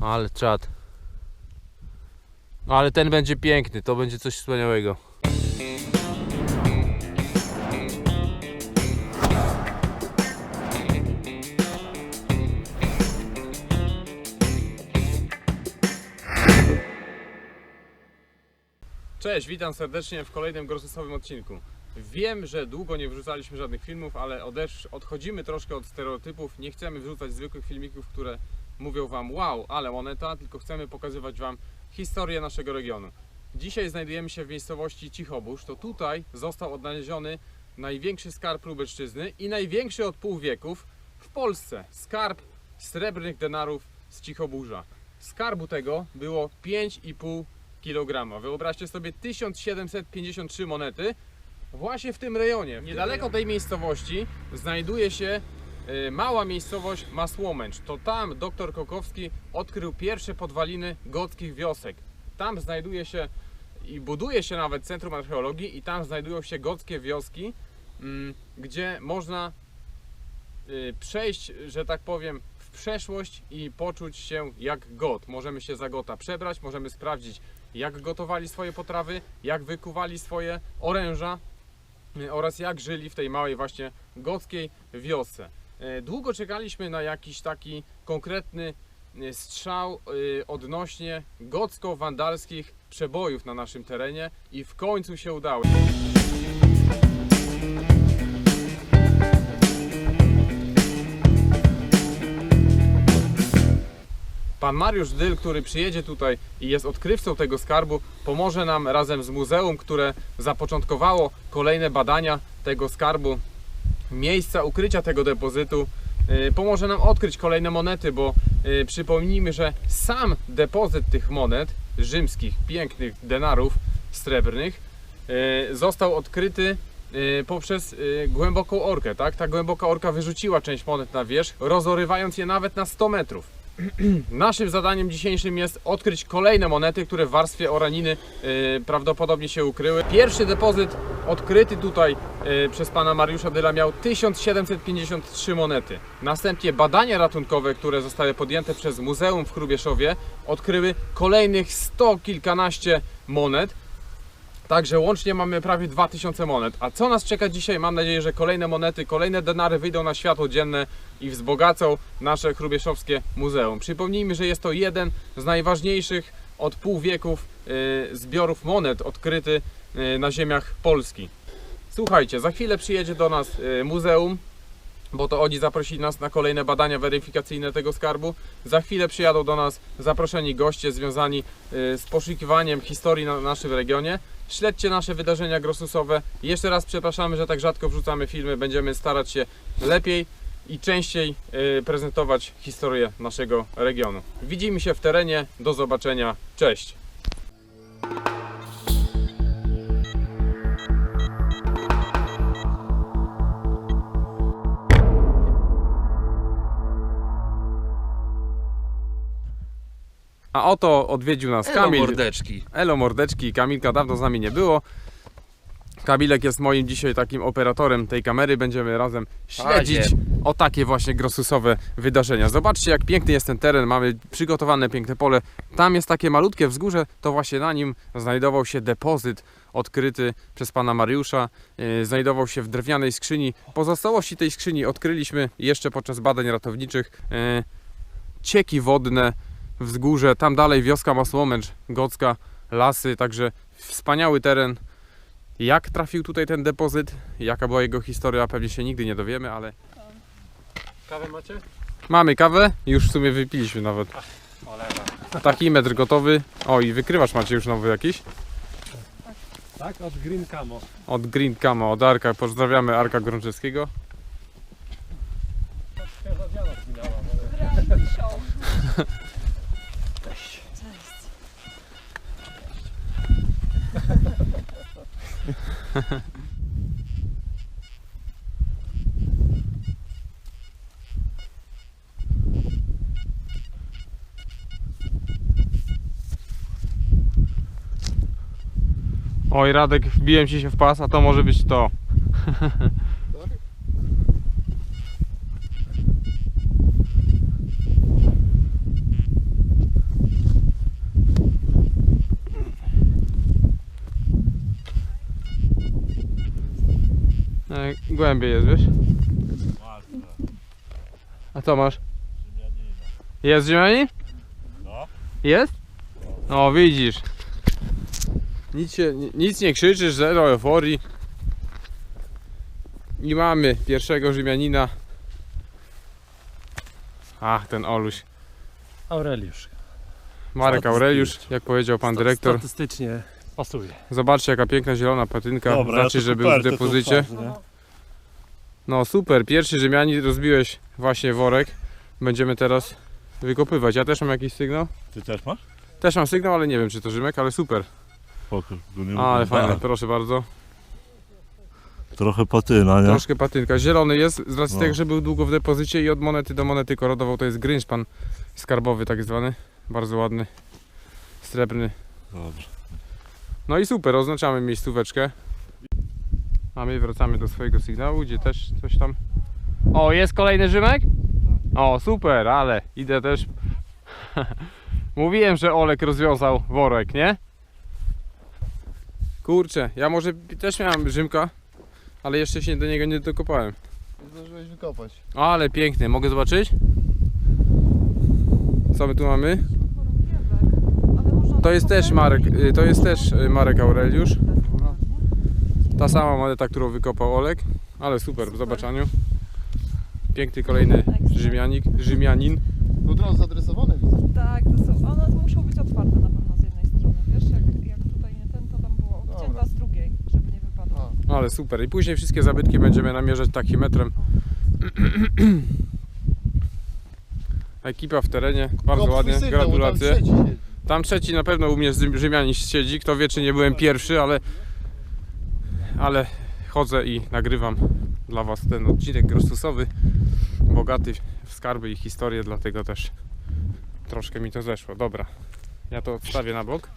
Ale czad. No ale ten będzie piękny, to będzie coś wspaniałego. Cześć, witam serdecznie w kolejnym grossesowym odcinku. Wiem, że długo nie wrzucaliśmy żadnych filmów, ale odesz, odchodzimy troszkę od stereotypów. Nie chcemy wrzucać zwykłych filmików, które mówią Wam wow, ale moneta, tylko chcemy pokazywać Wam historię naszego regionu. Dzisiaj znajdujemy się w miejscowości Cichobóż. To tutaj został odnaleziony największy skarb Lubelszczyzny i największy od pół wieków w Polsce. Skarb srebrnych denarów z Cichoburza. Skarbu tego było 5,5 kg. Wyobraźcie sobie 1753 monety właśnie w tym rejonie. Niedaleko tej miejscowości znajduje się mała miejscowość Masłomęcz. To tam dr Kokowski odkrył pierwsze podwaliny gockich wiosek. Tam znajduje się i buduje się nawet Centrum Archeologii i tam znajdują się gockie wioski, mm, gdzie można y, przejść, że tak powiem, w przeszłość i poczuć się jak got. Możemy się za gota przebrać, możemy sprawdzić, jak gotowali swoje potrawy, jak wykuwali swoje oręża y, oraz jak żyli w tej małej właśnie gockiej wiosce. Y, Długo czekaliśmy na jakiś taki konkretny y, strzał y, odnośnie gocko-wandalskich przebojów na naszym terenie i w końcu się udało. Pan Mariusz Dyl, który przyjedzie tutaj i jest odkrywcą tego skarbu, pomoże nam razem z muzeum, które zapoczątkowało kolejne badania tego skarbu, miejsca ukrycia tego depozytu, y, pomoże nam odkryć kolejne monety, bo y, przypomnijmy, że sam depozyt tych monet rzymskich, pięknych denarów srebrnych, y, został odkryty poprzez głęboką orkę. Tak? Ta głęboka orka wyrzuciła część monet na wierzch, rozorywając je nawet na 100 metrów. Naszym zadaniem dzisiejszym jest odkryć kolejne monety, które w warstwie oraniny y, prawdopodobnie się ukryły. Pierwszy depozyt odkryty tutaj y, przez pana Mariusza Dyla miał 1753 monety. Następnie badania ratunkowe, które zostały podjęte przez Muzeum w Chrubieszowie, odkryły kolejnych sto kilkanaście monet. Także łącznie mamy prawie 2000 monet. A co nas czeka dzisiaj? Mam nadzieję, że kolejne monety, kolejne denary wyjdą na światło dzienne i wzbogacą nasze chrubieszowskie muzeum. Przypomnijmy, że jest to jeden z najważniejszych od pół wieków y, zbiorów monet odkryty y, na ziemiach Polski. Słuchajcie, za chwilę przyjedzie do nas y, muzeum, bo to oni zaprosili nas na kolejne badania weryfikacyjne tego skarbu. Za chwilę przyjadą do nas zaproszeni goście związani z poszukiwaniem historii na naszym regionie. Śledźcie nasze wydarzenia grosusowe. Jeszcze raz przepraszamy, że tak rzadko wrzucamy filmy. Będziemy starać się lepiej i częściej y, prezentować historię naszego regionu. Widzimy się w terenie. Do zobaczenia. Cześć! A oto odwiedził nas Elo Kamil. mordeczki. Elo mordeczki, Kamilka dawno z nami nie było. Kamilek jest moim dzisiaj takim operatorem tej kamery. Będziemy razem śledzić Fazie. o takie właśnie grosusowe wydarzenia. Zobaczcie jak piękny jest ten teren. Mamy przygotowane piękne pole. Tam jest takie malutkie wzgórze, to właśnie na nim znajdował się depozyt odkryty przez pana Mariusza. Yy, Znajdował się w drewnianej skrzyni. Pozostałości tej skrzyni odkryliśmy jeszcze podczas badań ratowniczych. Yy, Cieki wodne, wzgórze, tam dalej wioska Masłomęcz, Gocka, lasy, także wspaniały teren. Jak trafił tutaj ten depozyt, jaka była jego historia, pewnie się nigdy nie dowiemy, ale Kawę macie? mamy kawę, już w sumie wypiliśmy nawet. Olewa. Taki metr gotowy. O i wykrywacz macie już nowy jakiś. Tak? Od Green Camo. Od Green Camo, od Arka. Pozdrawiamy Arka Grączewskiego. Oj Radek, wbiłem ci się w pas, a to może być to. głębiej jest, wiesz? A co masz? Jest ziemianin? No. Jest? No widzisz. Nic, się, ni- nic nie krzyczysz, zero euforii. I mamy pierwszego Rzymianina. Ach, ten Oluś. Aureliusz. Marek Aureliusz, jak powiedział pan dyrektor. Statystycznie pasuje. Zobaczcie jaka piękna zielona patynka. Dobra, znaczy, że był w depozycie. No super, pierwszy Rzymianin rozbiłeś właśnie worek. Będziemy teraz wykopywać. Ja też mam jakiś sygnał. Ty też masz? Też mam sygnał, ale nie wiem czy to Rzymek, ale super. Bo nie Ale fajne, proszę bardzo. Trochę patyna, nie? Troszkę patynka. Zielony jest z racji No. tego, że był długo w depozycie i od monety do monety korodował. To jest Grynspan skarbowy tak zwany. Bardzo ładny. Srebrny. Dobrze. No i super, oznaczamy miejscóweczkę. A my wracamy do swojego sygnału, gdzie też coś tam... O, jest kolejny Rzymek? O, super, ale idę też... Mówiłem, że Olek rozwiązał worek, nie? Kurczę, ja może też miałem Rzymka, ale jeszcze się do niego nie dokopałem. Nie zdążyłeś wykopać. Ale piękny, mogę zobaczyć? Co my tu mamy? To jest też Marek, y, to jest też y, Marek Aureliusz. Ta sama moneta, którą wykopał Olek, ale super w zobaczeniu. Piękny kolejny Rzymianik, Rzymianin. Od razu zaadresowane widzę. Tak, to są, one muszą być otwarte na pewno z jednej strony, wiesz, jak, jak tutaj nie ten, to tam było Dobra. odcięta z drugiej, żeby nie wypadło. A, Ale super. I później wszystkie zabytki będziemy namierzać takimetrem. Ekipa w terenie, bardzo kop ładnie, sygnał, bo tam gratulacje. trzeci. Tam trzeci na pewno u mnie z Rzymianin siedzi. Kto wie, czy nie byłem pierwszy, ale ale chodzę i nagrywam dla Was ten odcinek grostusowy, bogaty w skarby i historię, dlatego też troszkę mi to zeszło. Dobra, ja to odstawię na bok.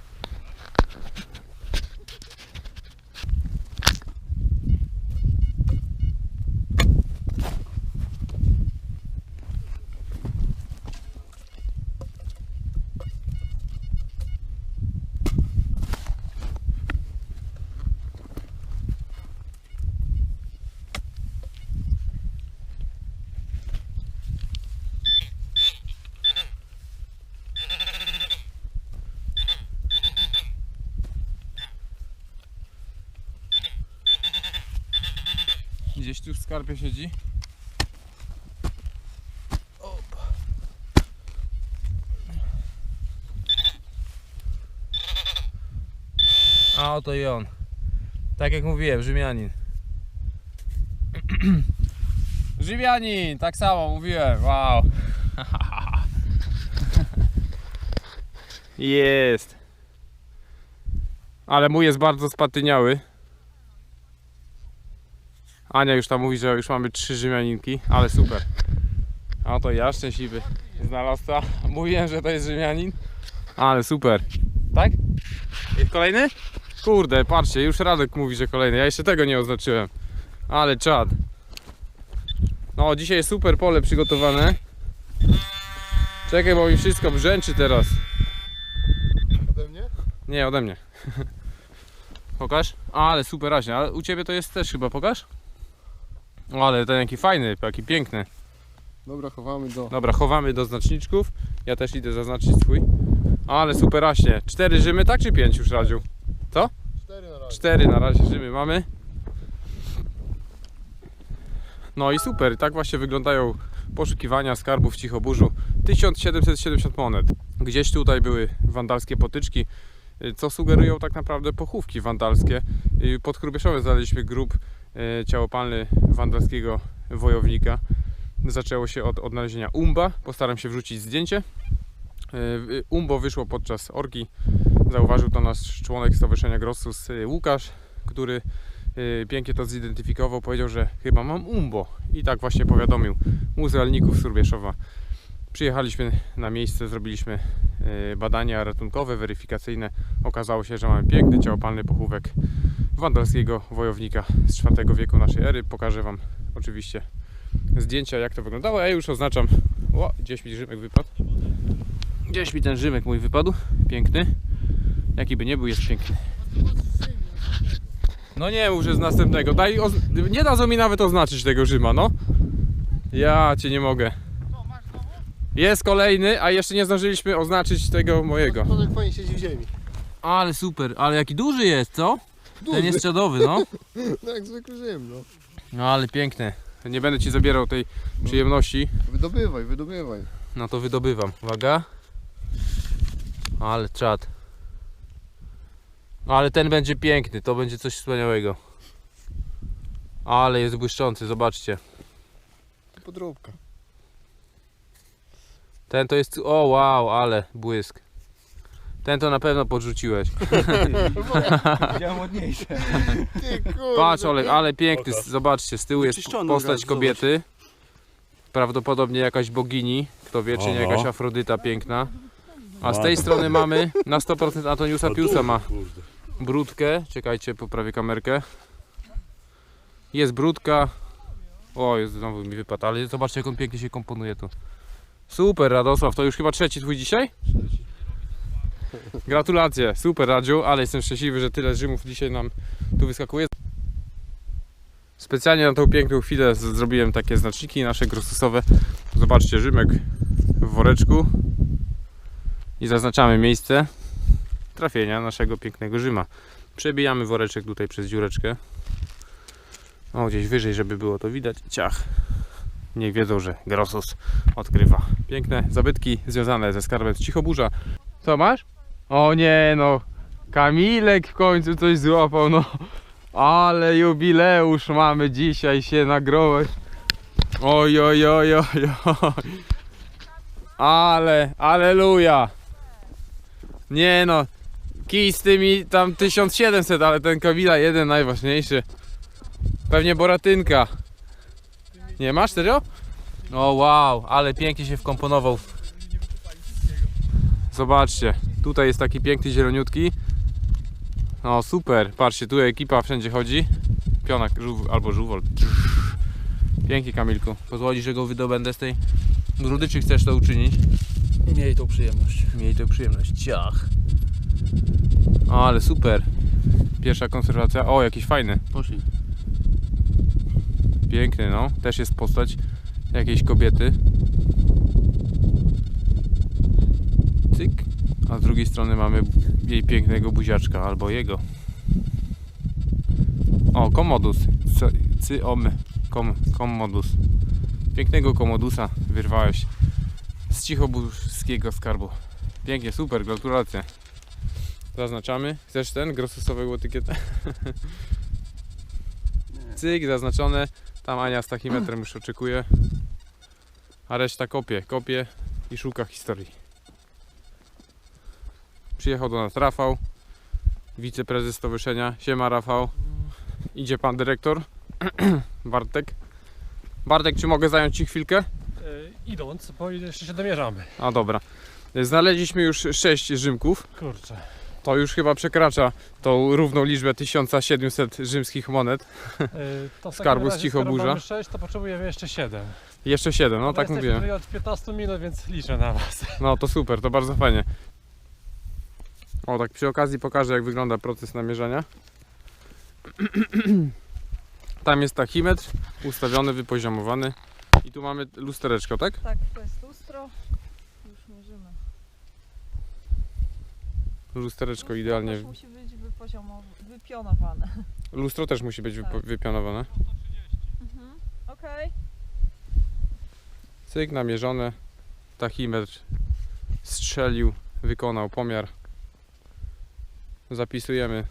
Gdzieś tu w skarbie siedzi. A oto i on. Tak jak mówiłem, Rzymianin. Rzymianin, tak samo mówiłem. Wow. Jest. Ale mój jest bardzo spatyniały. Ania już tam mówi, że już mamy trzy Rzymianinki, ale super. A to ja szczęśliwy znalazca. Mówiłem, że to jest Rzymianin, ale super. Tak? Jest kolejny? Kurde, patrzcie, już Radek mówi, że kolejny. Ja jeszcze tego nie oznaczyłem. Ale czad. No, dzisiaj jest super pole przygotowane. Czekaj, bo mi wszystko brzęczy teraz. Ode mnie? Nie, ode mnie. Pokaż? Ale super raźnie. Ale u Ciebie to jest też chyba, pokaż? O, ale ten jaki fajny, jaki piękny. Dobra, chowamy do... Dobra, chowamy do znaczniczków. Ja też idę zaznaczyć swój. Ale super raśnie. Cztery Rzymy, tak czy pięć już radził? Cztery na razie. Cztery na razie Rzymy mamy. No i super, tak właśnie wyglądają poszukiwania skarbów w Cichoburzu. 1770 monet. Gdzieś tutaj były wandalskie potyczki, y, co sugerują tak naprawdę pochówki wandalskie. Y, Pod Hrubieszowem znaleźliśmy grób ciałopalny wandalskiego wojownika. Zaczęło się od odnalezienia umba. Postaram się wrzucić zdjęcie. Y, Umbo wyszło podczas orgi. Zauważył to nasz członek Stowarzyszenia Grossus y, Łukasz, który pięknie to zidentyfikował. Powiedział, że chyba mam umbo. I tak właśnie powiadomił muzealników z. Przyjechaliśmy na miejsce, zrobiliśmy badania ratunkowe, weryfikacyjne. Okazało się, że mamy piękny ciałopalny pochówek wandalskiego wojownika z IV wieku naszej ery. Pokażę Wam oczywiście zdjęcia, jak to wyglądało. Ja już oznaczam. O, gdzieś mi Rzymek wypadł. Gdzieś mi ten Rzymek mój wypadł. Piękny. Jaki by nie był, jest piękny. No nie mów, że z następnego. Daj, oz- nie dadzą mi nawet oznaczyć tego Rzyma, no. Ja cię nie mogę. Jest kolejny, a jeszcze nie zdążyliśmy oznaczyć tego mojego. To fajnie siedzi w ziemi. Ale super, ale jaki duży jest, co? Duży. Ten jest czadowy, no. No jak zwykły no. No ale piękny. Nie będę ci zabierał tej przyjemności. Wydobywaj, wydobywaj. No to wydobywam. Uwaga. Ale czad. Ale ten będzie piękny, to będzie coś wspaniałego. Ale jest błyszczący, zobaczcie. Podróbka. Ten to jest. O wow, ale błysk. Ten to na pewno podrzuciłeś. Widziałem ładniejsze. Ty kurde. Patrz Olek, ale piękny. Pokaż. Zobaczcie, z tyłu jest Wyczyszczony postać kobiety. Prawdopodobnie jakaś bogini. Kto wie, czy nie Oho. jakaś Afrodyta piękna. A z tej strony mamy na 100% Antoniusa Piusa ma Kurde. brudkę. Czekajcie, poprawię kamerkę. Jest brudka. O, jest znowu mi wypadł, ale zobaczcie jak on pięknie się komponuje tu. Super Radosław, to już chyba trzeci twój dzisiaj? Gratulacje, super Radziu, ale jestem szczęśliwy, że tyle Rzymów dzisiaj nam tu wyskakuje. Specjalnie na tą piękną chwilę zrobiłem takie znaczniki nasze grosusowe. Zobaczcie, Rzymek w woreczku i zaznaczamy miejsce trafienia naszego pięknego Rzyma. Przebijamy woreczek tutaj przez dziureczkę. O, gdzieś wyżej, żeby było to widać. Ciach. Niech wiedzą, że Grossus odkrywa piękne zabytki związane ze skarbem Cichoburza. Co masz? O nie no, Kamilek w końcu coś złapał, no. Ale jubileusz mamy dzisiaj się nagrować. Oj, oj, oj, oj, oj. Ale, aleluja. Nie no, kij z tymi tam 1700, ale ten Kamila jeden najważniejszy. Pewnie Boratynka. Nie masz serio? O wow, ale pięknie się wkomponował. Zobaczcie, tutaj jest taki piękny zieloniutki. No super, patrzcie, tu ekipa wszędzie chodzi. Pionak albo żółwol. Pięknie Kamilku. Pozwoli, że go wydobędę z tej grudy, czy chcesz to uczynić? Miej tą przyjemność. Miej tę przyjemność. Ciach. Ale super. Pierwsza konserwacja. O, jakiś fajny. Poszli. Piękny, no. Też jest postać jakiejś kobiety. Cyk. A z drugiej strony mamy jej pięknego buziaczka, albo jego. O, komodus. Cyom. Kom, komodus. Pięknego komodusa wyrwałeś z cichoburskiego skarbu. Pięknie, super, gratulacje. Zaznaczamy. Chcesz ten grosusowego etykietę? Cyk, zaznaczone. Tam Ania z tachimetrem już oczekuje. A reszta kopie, kopie i szuka historii. Przyjechał do nas Rafał, wiceprezes stowarzyszenia. Siema Rafał. Idzie pan dyrektor. Bartek. Bartek, czy mogę zająć Ci chwilkę? E, idąc, bo jeszcze się domierzamy. A dobra. Znaleźliśmy już 6 Rzymków. Kurczę. To już chyba przekracza tą równą liczbę 1700 rzymskich monet. E, to w Skarbu z Cichoburza. skoro mamy 6, to potrzebujemy jeszcze 7. Jeszcze 7, no Ale tak mówiłem. od 15 minut, więc liczę na was. No to super, to bardzo fajnie. O, tak przy okazji pokażę jak wygląda proces namierzania. Tam jest tachimetr ustawiony, wypoziomowany. I tu mamy lustereczko, tak? Tak, to jest lustro. Już mierzymy. Lustereczko Lustro idealnie. też musi być wypoziomowane, wypionowane. Lustro też musi być wypo- Tak. wypionowane. Mhm. Okej. Cyk, namierzone. Tachimetr strzelił, wykonał pomiar. Zapisujemy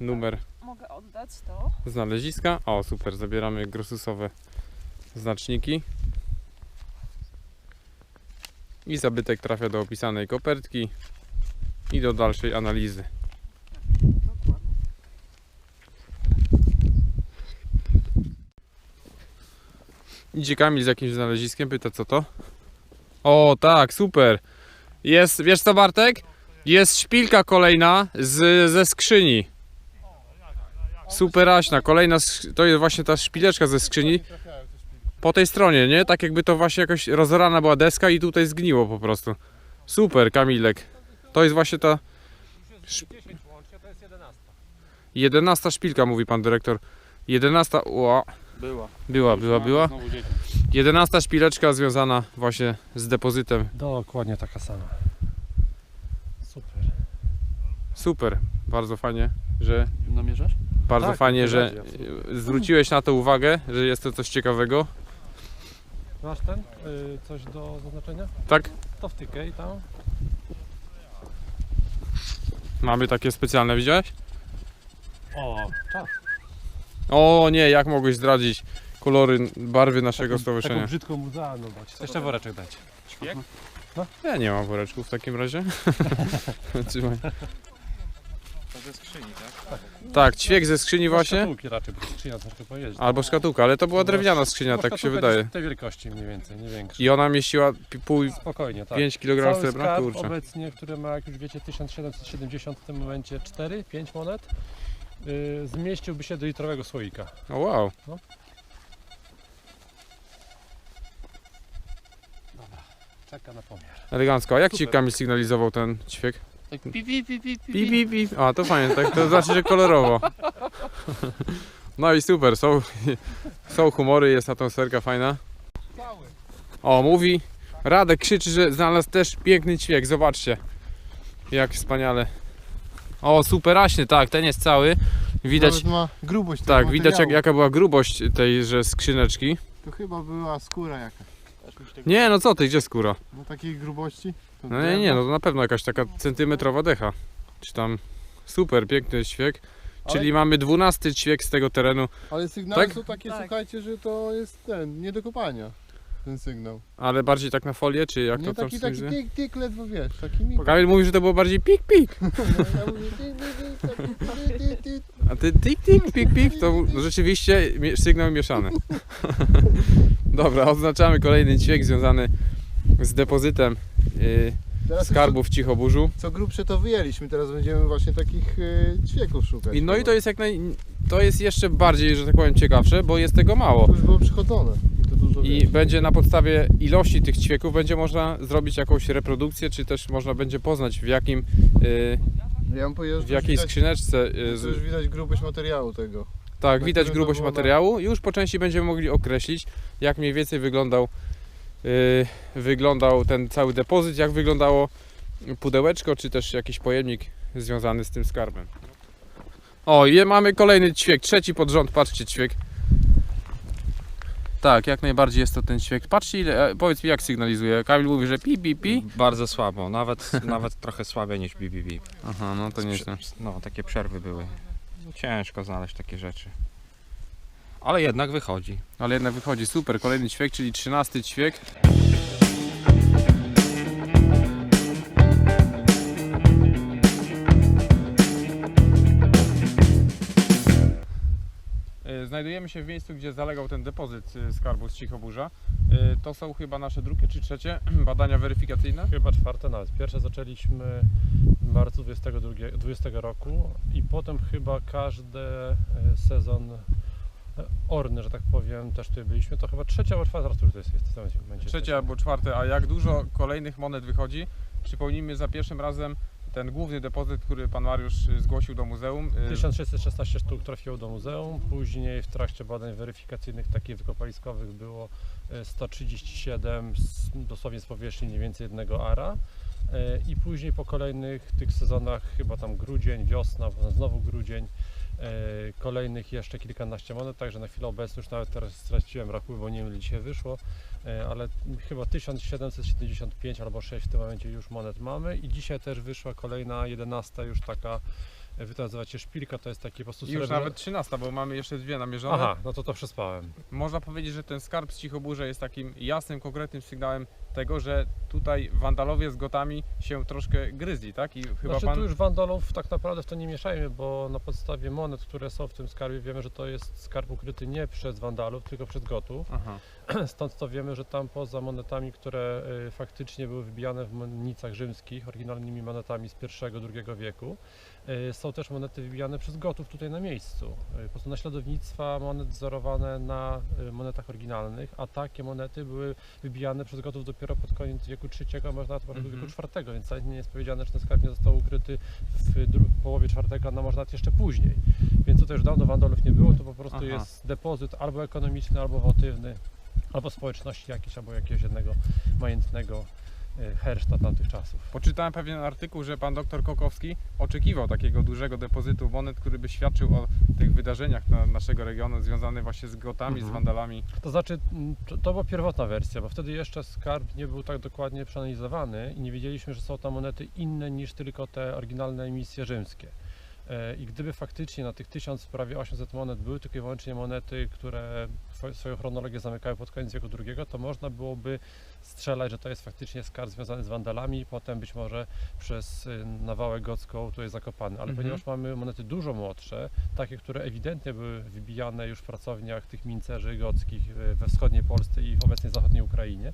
numer Mogę oddać to. znaleziska. O, super, zabieramy grosusowe znaczniki. I zabytek trafia do opisanej kopertki i do dalszej analizy. Idzie Kamil z jakimś znaleziskiem, pyta co to? O, tak, super. Jest, wiesz co Bartek? Jest szpilka kolejna z, ze skrzyni. Superaśna, kolejna, sk- to jest właśnie ta szpileczka ze skrzyni. Po tej stronie, nie? Tak jakby to właśnie jakoś rozorana była deska i tutaj zgniło po prostu. Super, Kamilek. To jest właśnie ta... 10 łącznie, to jest 11. 11 szpilka, mówi pan dyrektor. 11. O, Była. była, była, była. Znowu dzieci. 11 szpileczka związana właśnie z depozytem. Dokładnie taka sama. Super. Bardzo fajnie, że Namierzasz? bardzo Tak, fajnie, że zwróciłeś na to uwagę, że jest to coś ciekawego. Masz ten? Y, coś do zaznaczenia? Tak? To wtykaj tam. Mamy takie specjalne, widziałeś? O, czas. O nie, jak mogłeś zdradzić kolory, barwy naszego Taką stowarzyszenia? brzydką muzealną dać. Jeszcze woreczek dać. Ja nie mam woreczków w takim razie. Trzymaj. To ze skrzyni, tak? Tak, ćwiek ze skrzyni właśnie. Szkatułki raczej, bo skrzynia troszkę pojeździ. Albo szkatułka, ale to była drewniana skrzynia, No, tak się szkatułka wydaje. jest Tej wielkości mniej więcej, nie większy. I ona mieściła pi- pół, Spokojnie, tak. 5 kg Cały srebra, skarb kurczę. obecnie, który ma, jak już wiecie, 1770 w tym momencie 4, 5 monet, yy, zmieściłby się do litrowego słoika. O wow. Czeka na pomiar. Elegancko. A jak ci Super. Kamil sygnalizował ten ćwiek? Tak pi, pi, pi, pi, pi, Pi, pi, pi. A, to fajnie, tak, to znaczy, że kolorowo. No i super, są, są humory, jest atmosferka fajna. O, mówi, Radek krzyczy, że znalazł też piękny ćwiek, zobaczcie. Jak wspaniale. O, superaśny, tak, ten jest cały. Widać, Nawet ma grubość tego tak, widać jak, materiału. jaka była grubość tejże skrzyneczki. To chyba była skóra jakaś. Nie, no co ty, gdzie skóra? No takiej grubości. No nie, nie, no to na pewno jakaś taka centymetrowa decha. Czy tam super, piękny ćwiek. Czyli mamy 12 ćwiek z tego terenu, Ale sygnały Tak? są takie, Tak. słuchajcie, że to jest ten, nie do kopania. Ten sygnał. ale bardziej tak na folię, czy jak nie to tam taki, taki sygnalizuje? tyk, tyk, ledwo wiesz, taki mikro. Kamil mówi, że to było bardziej pik pik, Ja mówię, tyk, tyk, tyk, taki tyk, tyk, tyk. a ty tik tik pik pik, to rzeczywiście mie- sygnał mieszany. Dobra, odznaczamy kolejny ćwiek związany z depozytem yy, Teraz skarbów w Cichoburzu. Co, grubsze to wyjęliśmy, teraz będziemy właśnie takich y, ćwieków szukać. I no i to jest jak naj... to jest jeszcze bardziej, że tak powiem, ciekawsze, bo jest tego mało. To już było przychodzone. I będzie na podstawie ilości tych ćwieków będzie można zrobić jakąś reprodukcję, czy też można będzie poznać w jakim, y, Ja w jakiej widać, skrzyneczce. y, to już widać grubość materiału tego. tak, widać grubość materiału i już po części będziemy mogli określić, jak mniej więcej wyglądał, wyglądał ten cały depozyt, jak wyglądało pudełeczko, czy też jakiś pojemnik związany z tym skarbem. O, i mamy kolejny ćwiek, trzeci pod rząd, patrzcie ćwiek. Tak, jak najbardziej jest to ten ćwiek. Patrzcie ile, e, powiedz mi jak sygnalizuje. Kamil mówi, że pi, pi, pi. Bardzo słabo, nawet, nawet trochę słabiej niż BBB. Aha, no to nieźle. No, takie przerwy były. Ciężko znaleźć takie rzeczy. Ale jednak wychodzi. Ale jednak wychodzi super. Kolejny ćwiek, czyli 13 ćwiek. E, Znajdujemy się w miejscu, gdzie zalegał ten depozyt e, skarbu z Cichoburza. E, To są chyba nasze drugie czy trzecie badania weryfikacyjne. Chyba czwarte nawet. Pierwsze zaczęliśmy w marcu 22, 20 roku i potem chyba każdy sezon orny, że tak powiem, też tutaj byliśmy. To chyba trzecia albo czwarta, który to jest w tym momencie. Trzecie albo czwarte, a jak dużo kolejnych monet wychodzi? Przypomnijmy za pierwszym razem ten główny depozyt, który pan Mariusz y, zgłosił do muzeum. y, 1616 sztuk trafiło do muzeum, później w trakcie badań weryfikacyjnych takich wykopaliskowych było e, 137 z, dosłownie z powierzchni mniej więcej jednego ara i później po kolejnych tych sezonach, chyba tam grudzień, wiosna, znowu grudzień, kolejnych jeszcze kilkanaście monet, także na chwilę obecną już nawet teraz straciłem rachunek, bo nie wiem ile dzisiaj wyszło, e, ale chyba 1775 albo 6 w tym momencie już monet mamy i dzisiaj też wyszła kolejna 11 już taka e, wy to nazywacie szpilka, to jest taki po prostu już nawet 13, bo mamy jeszcze dwie namierzone. Aha, no to to przespałem. Można powiedzieć, że ten skarb z Cichoburza jest takim jasnym, konkretnym sygnałem tego, że tutaj wandalowie z gotami się troszkę gryzli, tak? I chyba znaczy pan... tu już wandalów tak naprawdę w to nie mieszajmy, bo na podstawie monet, które są w tym skarbie wiemy, że to jest skarb ukryty nie przez wandalów, tylko przez gotów. Aha. Stąd to wiemy, że tam poza monetami, które y, faktycznie były wybijane w monnicach rzymskich, oryginalnymi monetami z I-II wieku, y, są też monety wybijane przez Gotów tutaj na miejscu. Y, Po prostu naśladownictwa monet wzorowane na monetach oryginalnych, a takie monety były wybijane przez Gotów dopiero pod koniec wieku III, a może nawet pod Mhm. wieku IV, więc nie jest powiedziane, że ten skarb nie został ukryty w połowie IV, a może nawet jeszcze później. Więc tutaj już dawno wandalów nie było, to po prostu Aha. jest depozyt albo ekonomiczny, albo wotywny, albo społeczności jakiejś, albo jakiegoś jednego majętnego y, herszta tamtych czasów. Poczytałem pewien artykuł, że pan doktor Kokowski oczekiwał takiego dużego depozytu monet, który by świadczył o tych wydarzeniach na naszego regionu związanych właśnie z Gotami, z Mhm. Wandalami. To znaczy, to, była pierwotna wersja, bo wtedy jeszcze skarb nie był tak dokładnie przeanalizowany i nie wiedzieliśmy, że są tam monety inne niż tylko te oryginalne emisje rzymskie. E, I gdyby faktycznie na tych 1000, prawie 800 monet były tylko i wyłącznie monety, które swoją chronologię zamykały pod koniec wieku II, to można byłoby strzelać, że to jest faktycznie skarb związany z Wandalami, potem być może przez y, nawałę gocką tutaj zakopany. Ale Mhm. ponieważ mamy monety dużo młodsze, takie, które ewidentnie były wybijane już w pracowniach tych mincerzy gockich y, we wschodniej Polsce i w obecnej zachodniej Ukrainie,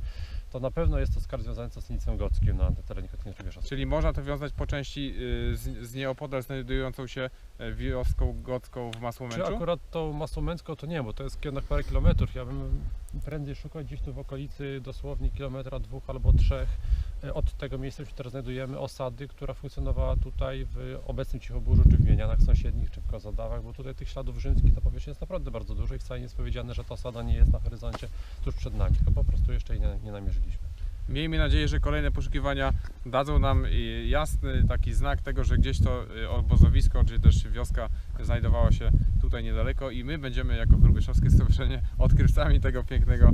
to na pewno jest to skarb związany z Sosnictwem Gockim na terenie Katynia Czyli można to wiązać po części y, z, z nieopodal znajdującą się wioską gocką w Czy Masłomęczu? akurat tą Masłomęcką to nie, bo to jest jednak parę kilometrów. Ja bym prędzej szukał gdzieś tu w okolicy dosłownie kilometra, dwóch albo trzech e, od tego miejsca, gdzie teraz znajdujemy, osady, która funkcjonowała tutaj w obecnym Cichoburzu, czy w Mienianach sąsiednich, czy w Kozadawach, bo tutaj tych śladów rzymskich na powierzchni jest naprawdę bardzo dużo i wcale nie jest powiedziane, że ta osada nie jest na horyzoncie tuż przed nami, tylko po prostu jeszcze jej nie, nie namierzyliśmy. Miejmy nadzieję, że kolejne poszukiwania dadzą nam y, jasny taki znak tego, że gdzieś to y, obozowisko, czy też wioska znajdowało się tutaj niedaleko i my będziemy jako Chrubieszowskie Stowarzyszenie odkrywcami tego pięknego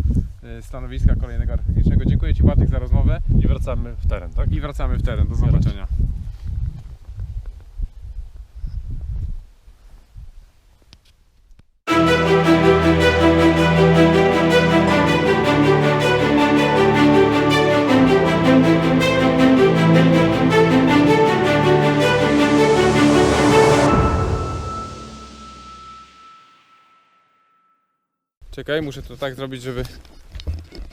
y, stanowiska kolejnego archeologicznego. Dziękuję Ci Bartek za rozmowę I wracamy w teren, tak? i wracamy w teren. Do zobaczenia. Czekaj, muszę to tak zrobić, żeby...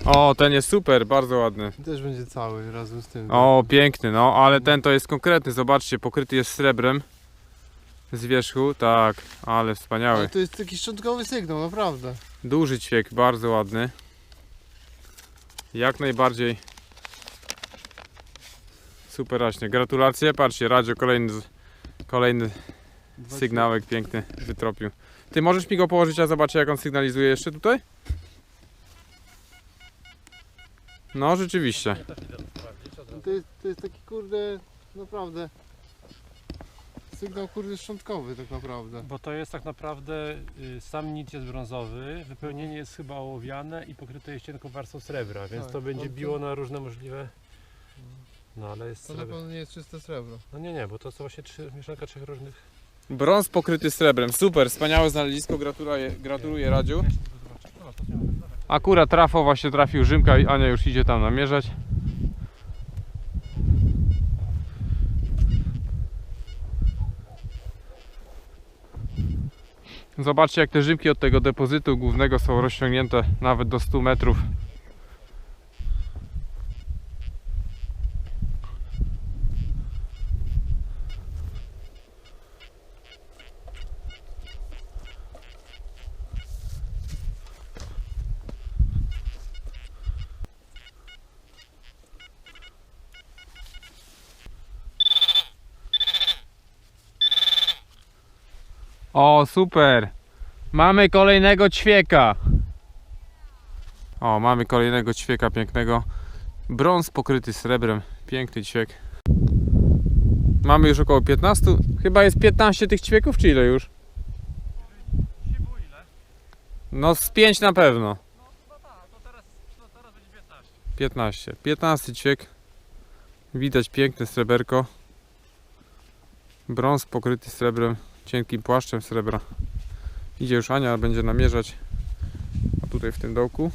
O, ten jest super, bardzo ładny. Też będzie cały razem z tym. O, piękny, no, ale ten to jest konkretny, zobaczcie, pokryty jest srebrem z wierzchu, tak, ale wspaniały. Ale to jest taki szczątkowy sygnał, naprawdę. Duży ćwiek, bardzo ładny. Jak najbardziej super rośnie. Gratulacje, patrzcie, Radzio kolejny, kolejny sygnałek piękny wytropił. Ty możesz mi go położyć, a zobaczę jak on sygnalizuje jeszcze tutaj? No, rzeczywiście. To jest, to jest taki kurde, naprawdę sygnał kurde szczątkowy tak naprawdę. Bo to jest tak naprawdę, y, sam nic jest brązowy, wypełnienie jest chyba ołowiane i pokryte jest cienką warstwą srebra, więc Tak, to będzie biło na różne możliwe... No ale jest To na srebro. pewno nie jest czyste srebro. No nie, nie, bo to są właśnie trzy, mieszanka trzech różnych... Brąz pokryty srebrem, super, wspaniałe znalezisko, gratuluję, gratuluję Radziu. Akurat trafo właśnie trafił Rzymka i Ania już idzie tam namierzać. Zobaczcie jak te Rzymki od tego depozytu głównego są rozciągnięte nawet do 100 metrów. O, super! Mamy kolejnego ćwieka. O, mamy kolejnego ćwieka pięknego. Brąz pokryty srebrem. Piękny ćwiek. Mamy już około 15. Chyba jest 15 tych ćwieków, czy ile już? No z 5 na pewno. No to teraz, będzie 15. 15. 15 ćwiek. Widać piękne sreberko. Brąz pokryty srebrem, cienkim płaszczem srebra. Idzie już Ania, będzie namierzać. A tutaj w tym dołku.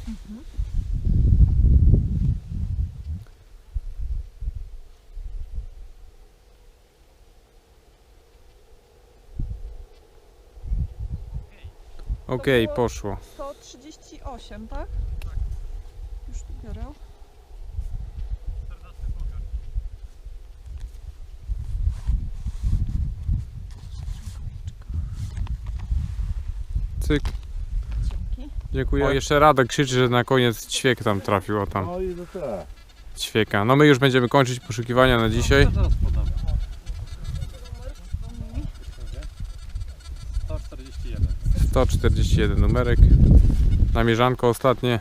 Okej, było- poszło. 138, tak? Już tu biorę. Cyk, Dzięki. Dziękuję. O, jeszcze Radek krzyczy, że na koniec ćwiek tam trafił, o tam, No i to tak. ćwieka. No my już będziemy kończyć poszukiwania na dzisiaj. Zaraz podam. 141. 141 numerek. Namierzanko ostatnie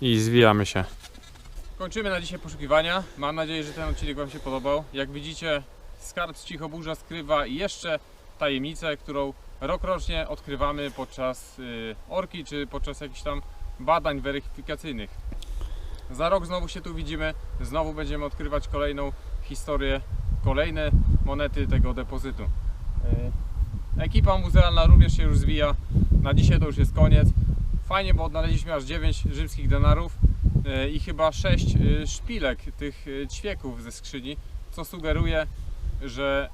i zwijamy się. Kończymy na dzisiaj poszukiwania. Mam nadzieję, że ten odcinek Wam się podobał. Jak widzicie, skarb z Cichoburza skrywa jeszcze tajemnicę, którą rokrocznie odkrywamy podczas y, orki czy podczas jakichś tam badań weryfikacyjnych. Za rok znowu się tu widzimy, znowu będziemy odkrywać kolejną historię, kolejne monety tego depozytu. Y, Ekipa muzealna również się już zwija. Na dzisiaj to już jest koniec. Fajnie, bo odnaleźliśmy aż 9 rzymskich denarów e, i chyba 6 e, szpilek tych ćwieków ze skrzyni, co sugeruje, że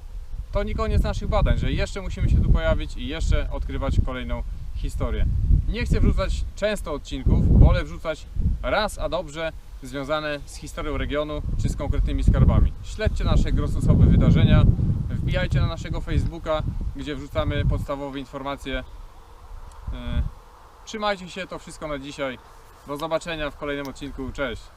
to nie koniec naszych badań, że jeszcze musimy się tu pojawić i jeszcze odkrywać kolejną historię. Nie chcę wrzucać często odcinków, wolę wrzucać raz, a dobrze związane z historią regionu czy z konkretnymi skarbami. Śledźcie nasze grosusowe wydarzenia, wbijajcie na naszego Facebooka, gdzie wrzucamy podstawowe informacje. E, Trzymajcie się, to wszystko na dzisiaj. Do zobaczenia w kolejnym odcinku. Cześć!